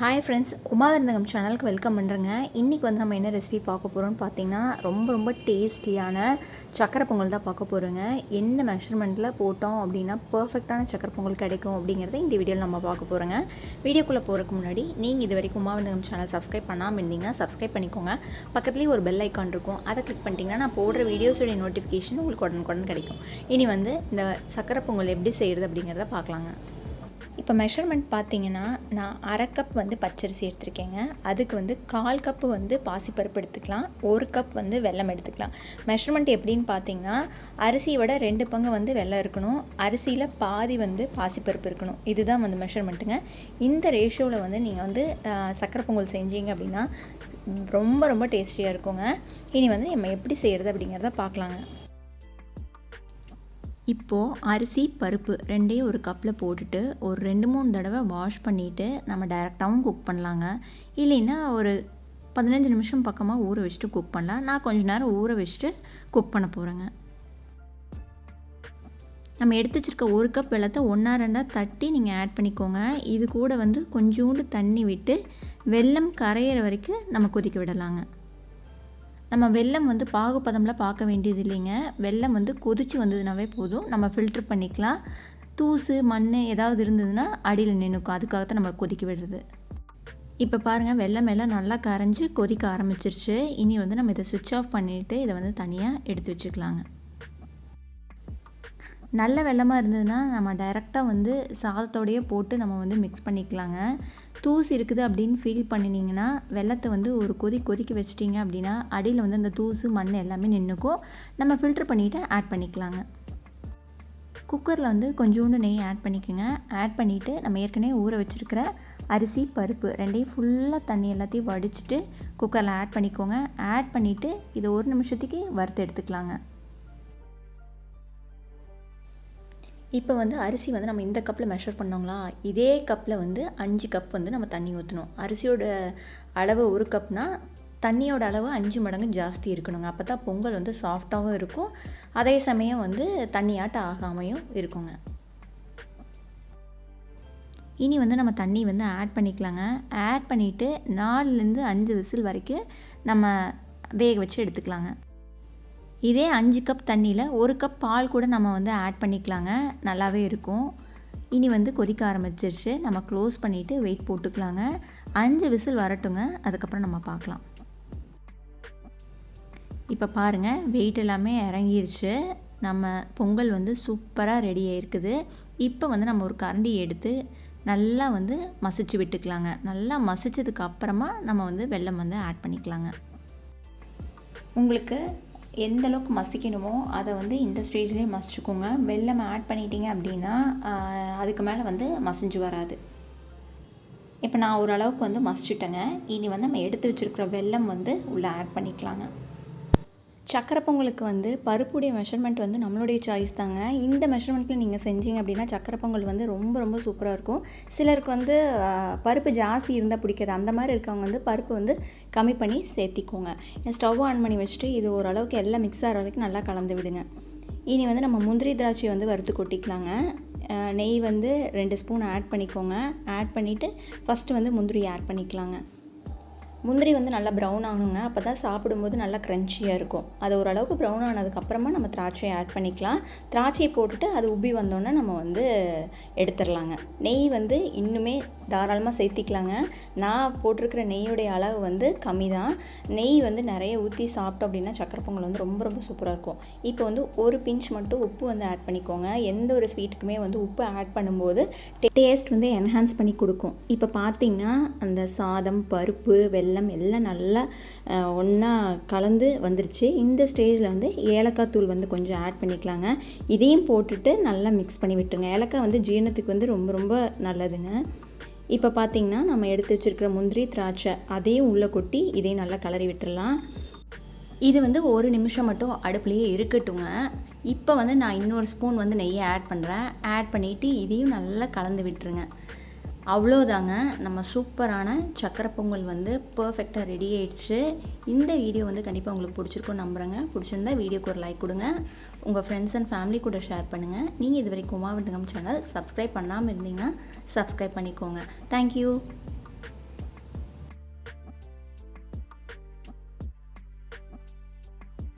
Hi friends உமாவிருந்தகம் சேனலுக்கு welcome பண்ணுறேங்க இன்றைக்கி வந்து நம்ம என்ன ரெசிபி பார்க்க போகிறோம்னு பார்த்தீங்கன்னா ரொம்ப ரொம்ப டேஸ்டியான சக்கரை பொங்கல் தான் பார்க்க போகிறோங்க என்ன மெஷர்மெண்ட்டில் போட்டோம் அப்படின்னா பர்ஃபெக்டான சக்கரை பொங்கல் கிடைக்கும் அப்படிங்கிறத இந்த வீடியோவில் நம்ம பார்க்க போகிறோங்க வீடியோக்குள்ளே போகிறதுக்கு முன்னாடி நீங்கள் இது வரைக்கும் உமாவிருந்தகம் சேனல் சப்ஸ்கிரைப் பண்ணாமல் இருந்தீங்கன்னா சப்ஸ்கிரைப் பண்ணிக்கோங்க. பக்கத்துலேயே ஒரு பெல் ஐக்கான் இருக்கும். அதை கிளிக் பண்ணிட்டீங்கன்னா நான் போடுற வீடியோஸோடைய நோட்டிஃபிகேஷன் உங்களுக்கு உடனுக்குடன் கிடைக்கும். இனி வந்து இந்த சக்கரை பொங்கல் எப்படி செய்கிறது அப்படிங்கிறத பார்க்கலாங்க. இப்போ மெஷர்மெண்ட் பார்த்தீங்கன்னா நான் அரை கப் வந்து பச்சரிசி எடுத்திருக்கேங்க. அதுக்கு வந்து கால் கப்பு வந்து பாசிப்பருப்பு எடுத்துக்கலாம். ஒரு கப் வந்து வெள்ளம் எடுத்துக்கலாம். மெஷர்மெண்ட் எப்படின்னு பார்த்தீங்கன்னா அரிசியை விட ரெண்டு பங்கு வந்து வெள்ளம் இருக்கணும். அரிசியில் பாதி வந்து பாசிப்பருப்பு இருக்கணும். இதுதான் வந்து மெஷர்மெண்ட்டுங்க இந்த ரேஷியோவில் வந்து நீங்கள் வந்து சக்கரை பொங்கல் செஞ்சீங்க அப்படின்னா ரொம்ப ரொம்ப டேஸ்டியாக இருக்குங்க. இனி வந்து நம்ம எப்படி செய்கிறது அப்படிங்கிறத பார்க்கலாங்க. இப்போது அரிசி பருப்பு ரெண்டையும் ஒரு கப்பில் போட்டுட்டு ஒரு ரெண்டு மூணு தடவை வாஷ் பண்ணிவிட்டு நம்ம டைரெக்டாகவும் குக் பண்ணலாங்க. இல்லைன்னா ஒரு பதினஞ்சு நிமிஷம் பக்கமாக ஊற வச்சுட்டு குக் பண்ணலாம். நான் கொஞ்ச நேரம் ஊற வச்சுட்டு குக் பண்ண போகிறேங்க நம்ம எடுத்து வச்சுருக்க ஒரு கப் வெள்ளத்தை ஒன்றா ரெண்டாக தட்டி நீங்கள் ஆட் பண்ணிக்கோங்க. இது கூட வந்து கொஞ்சோண்டு தண்ணி விட்டு வெல்லம் கரையிற வரைக்கும் நம்ம கொதிக்க விடலாங்க. நம்ம வெள்ளம் வந்து பாகுபதம்லாம் பார்க்க வேண்டியது இல்லைங்க. வெள்ளம் வந்து கொதிச்சு வந்ததுனாவே போதும். நம்ம ஃபில்ட்ரு பண்ணிக்கலாம். தூசு மண் ஏதாவது இருந்ததுன்னா அடியில் நின்றுக்கும் அதுக்காகத்தான் நம்ம கொதிக்க விடுறது. இப்போ பாருங்கள் வெள்ளம் எல்லாம் நல்லா கரைஞ்சி கொதிக்க ஆரம்பிச்சிருச்சு. இனி வந்து நம்ம இதை சுவிட்ச் ஆஃப் பண்ணிவிட்டு இதை வந்து தனியாக எடுத்து வச்சுக்கலாங்க. நல்ல வெள்ளமாக இருந்ததுன்னா நம்ம டைரெக்டாக வந்து சாதத்தோடையே போட்டு நம்ம வந்து மிக்ஸ் பண்ணிக்கலாங்க. தூசு இருக்குது அப்படின்னு ஃபீல் பண்ணினீங்கன்னா வெள்ளத்தை வந்து ஒரு கொதி கொதிக்க வச்சிட்டிங்க அப்படின்னா அடியில் வந்து அந்த தூசு மண் எல்லாமே நின்றுக்கும் நம்ம ஃபில்ட்ரு பண்ணிவிட்டு ஆட் பண்ணிக்கலாங்க. குக்கரில் வந்து கொஞ்சோண்டு நெய் ஆட் பண்ணிக்கோங்க. ஆட் பண்ணிவிட்டு நம்ம ஏற்கனவே ஊற வச்சுருக்கிற அரிசி பருப்பு ரெண்டையும் ஃபுல்லாக தண்ணி எல்லாத்தையும் வடிச்சிட்டு குக்கரில் ஆட் பண்ணிக்கோங்க. ஆட் பண்ணிவிட்டு இதை ஒரு நிமிஷத்துக்கு வறுத்து எடுத்துக்கலாங்க. இப்போ வந்து அரிசி வந்து நம்ம இந்த கப்பில் மெஷர் பண்ணோங்களா? இதே கப்பில் வந்து அஞ்சு கப் வந்து நம்ம தண்ணி ஊற்றணும் அரிசியோட அளவு ஒரு கப்னால் தண்ணியோட அளவு அஞ்சு மடங்கு ஜாஸ்தி இருக்கணுங்க. அப்போ தான் பொங்கல் வந்து சாஃப்டாகவும் இருக்கும். அதே சமயம் வந்து தண்ணியாட்ட ஆகாமையும் இருக்குங்க. இனி வந்து நம்ம தண்ணி வந்து ஆட் பண்ணிக்கலாங்க. ஆட் பண்ணிவிட்டு நாலுலேருந்து அஞ்சு விசில் வரைக்கும் நம்ம வேக வச்சு எடுத்துக்கலாங்க. இதே அஞ்சு கப் தண்ணியில் ஒரு கப் பால் கூட நம்ம வந்து ஆட் பண்ணிக்கலாங்க. நல்லாவே இருக்கும். இனி வந்து கொதிக்க ஆரம்பிச்சிருச்சு. நம்ம க்ளோஸ் பண்ணிவிட்டு வெயிட் போட்டுக்கலாங்க. அஞ்சு விசில் வரட்டுங்க. அதுக்கப்புறம் நம்ம பார்க்கலாம். இப்போ பாருங்கள் வெயிட் எல்லாமே இறங்கிருச்சு. நம்ம பொங்கல் வந்து சூப்பராக ரெடி ஆகிருக்குது இப்போ வந்து நம்ம ஒரு கரண்டி எடுத்து நல்லா வந்து மசிச்சு விட்டுக்கலாங்க. நல்லா மசிச்சதுக்கு அப்புறமா நம்ம வந்து வெள்ளம் வந்து ஆட் பண்ணிக்கலாங்க. உங்களுக்கு எந்த அளவுக்கு மசிக்கணுமோ அதை வந்து இந்த ஸ்டேஜ்லேயே மசிச்சுக்கோங்க. வெள்ளம் ஆட் பண்ணிட்டீங்க அப்படின்னா அதுக்கு மேலே வந்து மசிஞ்சு வராது. இப்போ நான் ஓரளவுக்கு வந்து மசிச்சுட்டேங்க. இனி வந்து நம்ம எடுத்து வச்சுருக்கிற வெள்ளம் வந்து உள்ளே ஆட் பண்ணிக்கலாங்க. சக்கரை பொங்கலுக்கு வந்து பருப்புடைய மெஷர்மெண்ட் வந்து நம்மளுடைய சாய்ஸ் தாங்க. இந்த மெஷர்மெண்ட்டில் நீங்கள் செஞ்சீங்க அப்படின்னா சக்கரை பொங்கல் வந்து ரொம்ப ரொம்ப சூப்பராக இருக்கும். சிலருக்கு வந்து பருப்பு ஜாஸ்தி இருந்தால் பிடிக்காது. அந்த மாதிரி இருக்கவங்க வந்து பருப்பு வந்து கம்மி பண்ணி சேர்த்திக்கோங்க. ஸ்டவ் ஆன் பண்ணி வச்சுட்டு இது ஓரளவுக்கு எல்லாம் மிக்ஸ் ஆகிற வரைக்கும் நல்லா கலந்து விடுங்க. இனி வந்து நம்ம முந்திரி திராட்சை வந்து வறுத்து கொட்டிக்கலாங்க. நெய் வந்து ரெண்டு ஸ்பூன் ஆட் பண்ணிக்கோங்க. ஆட் பண்ணிவிட்டு ஃபஸ்ட்டு வந்து முந்திரி ஆட் பண்ணிக்கலாங்க. முந்திரி வந்து நல்லா ப்ரௌன் ஆகணுங்க. அப்போ தான் சாப்பிடும்போது நல்லா க்ரன்ச்சியாக இருக்கும். அது ஓரளவுக்கு ப்ரௌன் ஆனதுக்கப்புறமா நம்ம திராட்சையை ஆட் பண்ணிக்கலாம். திராட்சையை போட்டுட்டு அது உப்பி வந்தோன்னே நம்ம வந்து எடுத்துடலாங்க. நெய் வந்து இன்னுமே தாராளமாக சேர்த்திக்கலாங்க. நான் போட்டிருக்கிற நெய்யுடைய அளவு வந்து கம்மி தான் நெய் வந்து நிறைய ஊற்றி சாப்பிட்டோம் அப்படின்னா சக்கரை பொங்கல் வந்து ரொம்ப ரொம்ப சூப்பராக இருக்கும். இப்போ வந்து ஒரு பிஞ்ச் மட்டும் உப்பு வந்து ஆட் பண்ணிக்கோங்க. எந்த ஒரு ஸ்வீட்டுக்குமே வந்து உப்பு ஆட் பண்ணும்போது டேஸ்ட் வந்து என்ஹான்ஸ் பண்ணி கொடுக்கும். இப்போ பார்த்தீங்கன்னா அந்த சாதம் பருப்பு வெல்லம் எல்லாம் நல்லா ஒன்றா கலந்து வந்துருச்சு. இந்த ஸ்டேஜில் வந்து ஏலக்காய் தூள் வந்து கொஞ்சம் ஆட் பண்ணிக்கலாங்க. இதையும் போட்டுட்டு நல்லா மிக்ஸ் பண்ணி விட்டுருங்க. ஏலக்காய் வந்து ஜீரணத்துக்கு வந்து ரொம்ப ரொம்ப நல்லதுங்க. இப்போ பார்த்தீங்கன்னா நம்ம எடுத்து வச்சுருக்கிற முந்திரி திராட்சை அதையும் உள்ளே கொட்டி இதையும் நல்லா கலரி விட்டுடலாம் இது வந்து ஒரு நிமிஷம் மட்டும் அடுப்புலேயே இருக்கட்டுங்க. இப்போ வந்து நான் இன்னொரு ஸ்பூன் வந்து நெய்யை ஆட் பண்ணுறேன் ஆட் பண்ணிவிட்டு இதையும் நல்லா கலந்து விட்டுருங்க. அவ்வளோதாங்க. நம்ம சூப்பரான சக்கரை பொங்கல் வந்து பர்ஃபெக்டாக ரெடி ஆயிடுச்சு. இந்த வீடியோ வந்து கண்டிப்பாக உங்களுக்கு பிடிச்சிருக்கும் நம்புகிறேங்க பிடிச்சிருந்தா வீடியோக்கு ஒரு லைக் கொடுங்க. உங்கள் ஃப்ரெண்ட்ஸ் அண்ட் ஃபேமிலி கூட ஷேர் பண்ணுங்கள் நீங்கள் இது வரைக்கும் உமாவண்டகம் சேனல் சப்ஸ்கிரைப் பண்ணாமல் இருந்தீங்கன்னா சப்ஸ்கிரைப் பண்ணிக்கோங்க. தேங்க்யூ